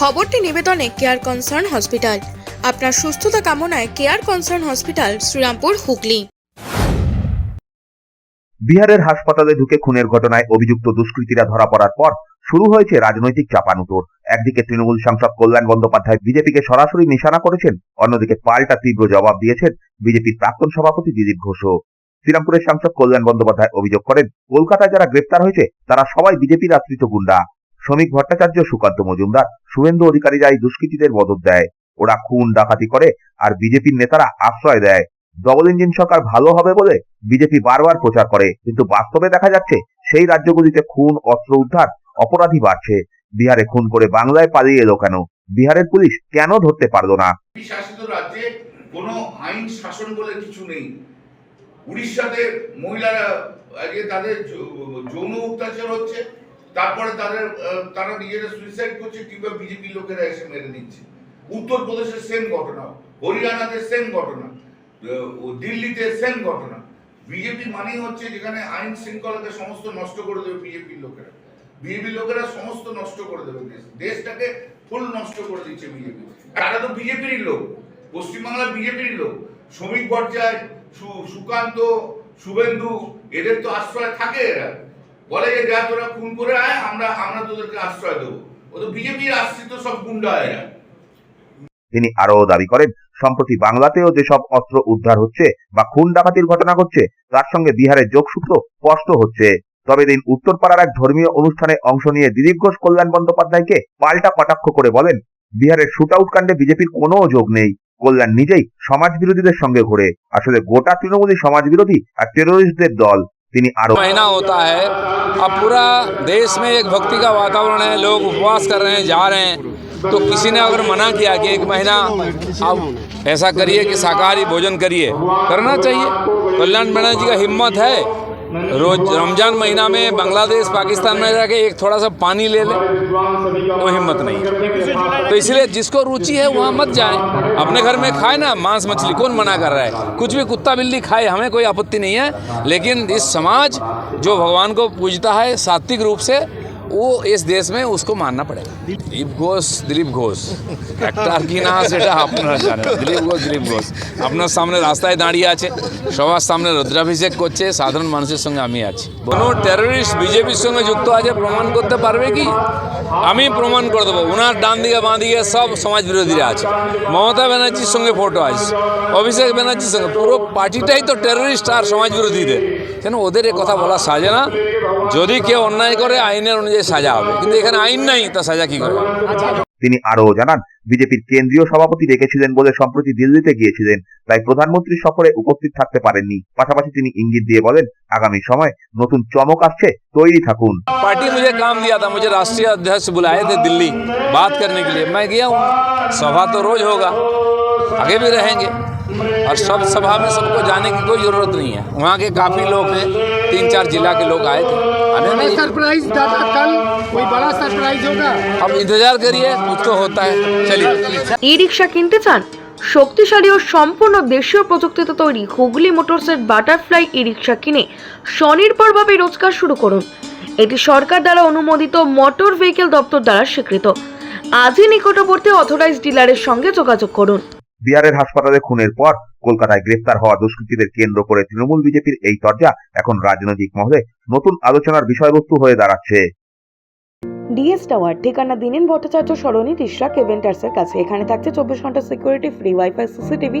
খবরটি নিবেদনে care concern hospital আপনার সুস্থতা কামনায় care concern hospital Shrirampur, Hooghly. বিহারের হাসপাতালে ঢুকে খুনের ঘটনায় অভিযুক্ত দুষ্কৃতীরা ধরা পড়ার পর শুরু হয়েছে রাজনৈতিক চাপানুতোর। একদিকে তৃণমূল সাংসদ কল্যাণ বন্দ্যোপাধ্যায় বিজেপিকে সরাসরি নিশানা করেছেন, অন্যদিকে পাল্টা তীব্র জবাব দিয়েছেন বিজেপির প্রাক্তন সভাপতি দিলীপ ঘোষও। শ্রীরামপুরের সাংসদ কল্যাণ বন্দ্যোপাধ্যায় অভিযোগ করেন, কলকাতায় যারা গ্রেপ্তার হয়েছে, তারা সবাই বিজেপির আশ্রিত গুন্ডা। শ্রমিক ভট্টাচার্য সুকান্ত মজুমদার, শুভেন্দু অধিকারীরা এই দুষ্কৃতীদের মদত দেয়, ওরা খুন, ডাকাতি করে, আর বিজেপির নেতারা আশ্রয় দেয়। ডবল ইঞ্জিন সরকার ভালো হবে বলে বিজেপি বারবার প্রচার করে, কিন্তু বাস্তবে দেখা যাচ্ছে সেই রাজ্যগুলিতে খুন, অস্ত্র উদ্ধার, অপরাধী বাড়ছে। বিহারে খুন করে বাংলায় পালিয়ে এলো কেন? বিহারের পুলিশ কেন ধরতে পারল না? শাসিত রাজ্যে আইন শাসন বলে কিছু নেই। উড়িষ্যাতে মহিলারা তাদের যৌন অত্যাচার হচ্ছে তারপরে তাদের তারা নিজেরা সুইসাইড করছে, কিংবা বিজেপি লোকেরা এসে মেরে দিচ্ছে উত্তরপ্রদেশে সেম ঘটনা, হরিয়ানাতে সেম ঘটনা দিল্লিতে সেম ঘটনা। বিজেপি মানেই হচ্ছে যেখানে আইন শৃঙ্খলাকে সমস্ত নষ্ট করে দেবে বিজেপির লোকেরা। বিজেপির লোকেরা সমস্ত নষ্ট করে দেবে দেশ। দেশটাকে ফুল নষ্ট করে দিচ্ছে বিজেপি। তারা তো বিজেপিরই লোক। পশ্চিমবাংলা বিজেপির লোক। শ্রমিক পর্যায় সুকান্ত, শুভেন্দু, এদের তো আশ্রয় থাকে এরা। বলে যে যা তোরা খুন করে আয়, আমরা আমরা তোদেরকে আশ্রয় দেবো। ও তো বিজেপির আশ্রিত সব গুন্ডা এরা তিনি আরও দাবি করেন, সম্প্রতি বাংলাতেও যেসব অস্ত্র উদ্ধার হচ্ছে বা খুন ডাকাতির ঘটনা ঘটছে, তার সঙ্গে বিহারের যোগসূত্র স্পষ্ট হচ্ছে। তবে দিন উত্তরপাড়ার এক ধর্মীয় অনুষ্ঠানে অংশ নিয়ে দিলীপ ঘোষ, কল্যাণ বন্দ্যোপাধ্যায়কে পাল্টা কটাক্ষ করে বলেন, বিহারের শুট আউট কাণ্ডে বিজেপির কোনো যোগ নেই। কল্যাণ নিজেই সমাজ বিরোধীদের সঙ্গে ঘোরে। আসলে গোটা তৃণমূলই সমাজ বিরোধী আর টেরোরিস্টদের দল। महीना होता है। अब पूरा देश में एक भक्ति का वातावरण है, लोग उपवास कर रहे हैं, जा रहे हैं। तो किसी ने अगर मना किया कि एक महीना आप ऐसा करिए कि शाकाहारी भोजन करिए, करना चाहिए। कल्याण बनर्जी का हिम्मत है। रोज रमज़ान महीना में बांग्लादेश, पाकिस्तान में जाके एक थोड़ा सा पानी ले ले, वो हिम्मत नहीं है। तो इसलिए जिसको रुचि है, वहाँ मत जाए। अपने घर में खाए ना, मांस मछली कौन मना कर रहा है? कुछ भी कुत्ता बिल्ली खाए, हमें कोई आपत्ति नहीं है। लेकिन इस समाज जो भगवान को पूजता है, सात्विक रूप से वो इस देश में उसको मानना पड़ेगा दिलीप घोष दिलीप ঘোষ একটার কি না সেটা আপনারা জানেন দিলীপ ঘোষ দিলীপ ঘোষ আপনার সামনে রাস্তায় দাঁড়িয়ে আছে সবার সামনে রুদ্রাভিষেক করছে সাধারণ মানুষের সঙ্গে আমি আছি কোনো টেররিস্ট বিজেপির সঙ্গে যুক্ত আছে প্রমাণ করতে পারবে কি আমি প্রমাণ করে দেবো ওনার ডান দিকে বাঁ দিকে সব সমাজ বিরোধীরা আছে মমতা ব্যানার্জির সঙ্গে ফটো আছে অভিষেক ব্যানার্জির সঙ্গে পুরো পার্টিটাই তো টেররিস্ট আর সমাজ বিরোধীদের কেন ওদের এ কথা বলা সাজে না যদি কেউ অন্যায় করে আইনের অনুযায়ী সাজা হবে কিন্তু এখানে আইন নাই তা সাজা কি করে হবে? তিনি আরও জানান বিজেপির কেন্দ্রীয় সভাপতি রেখেছিলেন বলে সম্প্রতি দিল্লিতে গিয়েছিলেন তাই প্রধানমন্ত্রী সফরে উপস্থিত থাকতে পারেননি পাশাপাশি তিনি ইঙ্গিত দিয়ে বলেন আগামী সময় নতুন চমক আসছে তৈরি থাকুন पार्टी मुझे काम दिया था मुझे राष्ट्रीय अध्यक्ष बुलाए थे दिल्ली बात करने के लिए मैं गया हूँ सभा तो रोज होगा आगे भी रहेंगे और सब सभा में सबको जाने की कोई ज़रूरत नहीं है वहाँ के काफ़ी लोग हैं तीन चार जिला के लोग आए थे आने बड़ा नहीं सरप्राइज दादा कल कोई बड़ा सरप्राइज होगा अब इंतज़ार करिए कुछ तो होता है चलिए ই রিক্সা কিনতে চান শক্তিশালী ও সম্পূর্ণ দেশীয় প্রযুক্তিতে তৈরি হুগলি মোটরসের বাটারফ্লাই ই রিক্সা কিনে স্বনির্ভরভাবে রোজগার শুরু করুন এটি সরকার দ্বারা অনুমোদিত মোটর ভেহিকেল দপ্তর দ্বারা স্বীকৃত আজই নিকটবর্তী অথরাইজ ডিলারের সঙ্গে যোগাযোগ করুন বিহারের হাসপাতালে খুনের পর কলকাতায় গ্রেফতার হওয়া দুষ্কৃতীদের কেন্দ্র করে তৃণমূল বিজেপির এই চর্চা এখন রাজনৈতিক মহলে নতুন আলোচনার বিষয়বস্তু হয়ে দাঁড়াচ্ছে। ডিএস টাওয়ার, ঠিকানা দিনেন ভট্টাচার্য সরণি তিসরা কেভেন্টার্সের কাছে। এখানে থাকছে চব্বিশ ঘণ্টা security free wifi CCTV